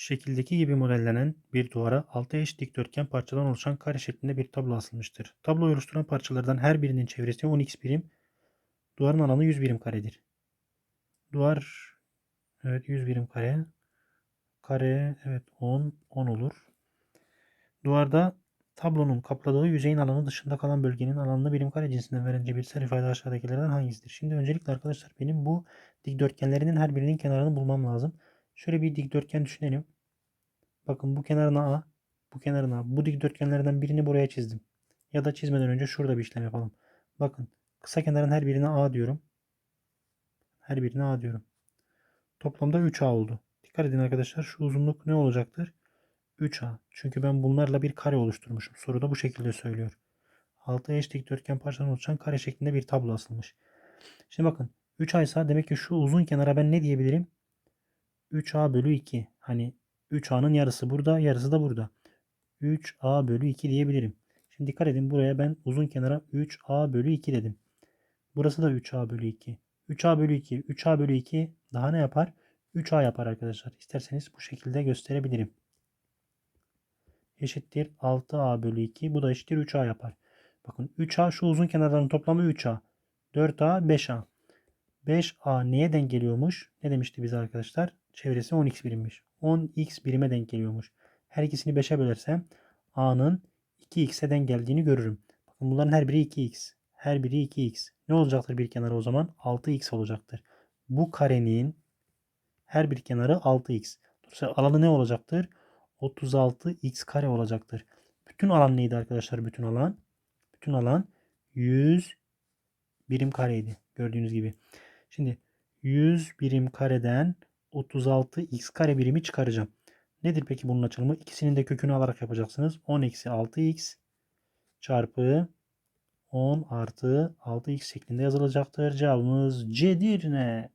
Şekildeki gibi modellenen bir duvara 6 eş dikdörtgen parçadan oluşan kare şeklinde bir tablo asılmıştır. Tabloyu oluşturan parçalardan her birinin çevresi 10x birim, duvarın alanı 100 birim karedir. Duvar evet 100 birim kare. Kare evet 10 10 olur. Duvarda tablonun kapladığı yüzeyin alanı dışında kalan bölgenin alanını birim kare cinsinden veren cebirsel ifade aşağıdakilerden hangisidir? Şimdi öncelikle arkadaşlar benim bu dikdörtgenlerinin her birinin kenarını bulmam lazım. Şöyle bir dikdörtgen düşünelim. Bakın bu kenarına A, bu kenarına A. Bu dikdörtgenlerden birini buraya çizdim. Ya da çizmeden önce şurada bir işlem yapalım. Bakın kısa kenarın her birine A diyorum. Her birine A diyorum. Toplamda 3A oldu. Dikkat edin arkadaşlar şu uzunluk ne olacaktır? 3A. Çünkü ben bunlarla bir kare oluşturmuşum. Soruda bu şekilde söylüyor. 6 eş dikdörtgen parçadan oluşan kare şeklinde bir tablo asılmış. Şimdi bakın 3A ise demek ki şu uzun kenara ben ne diyebilirim? 3A bölü 2. Hani 3A'nın yarısı burada, yarısı da burada. 3A bölü 2 diyebilirim. Şimdi dikkat edin buraya ben uzun kenara 3A bölü 2 dedim. Burası da 3A bölü 2. 3A bölü 2. 3A bölü 2 daha ne yapar? 3A yapar arkadaşlar. İsterseniz bu şekilde gösterebilirim. Eşittir 6A bölü 2. Bu da eşittir 3A yapar. Bakın 3A şu uzun kenarların toplamı 3A. 4A 5A. 5A neye denk geliyormuş? Ne demişti bize arkadaşlar? Çevresi 10x birimmiş. 10x birime denk geliyormuş. Her ikisini 5'e bölersem A'nın 2x'e denk geldiğini görürüm. Bakın bunların her biri 2x. Her biri 2x. Ne olacaktır bir kenarı o zaman? 6x olacaktır. Bu karenin her bir kenarı 6x. Dolayısıyla alanı ne olacaktır? 36x kare olacaktır. Bütün alan neydi arkadaşlar? Bütün alan. Bütün alan 100 birim kareydi. Gördüğünüz gibi. Şimdi 100 birim kareden 36 x kare birimi çıkaracağım. Nedir peki bunun açılımı? İkisinin de kökünü alarak yapacaksınız. 10 eksi 6x çarpı 10 artı 6x şeklinde yazılacaktır. Cevabımız C'dir ne?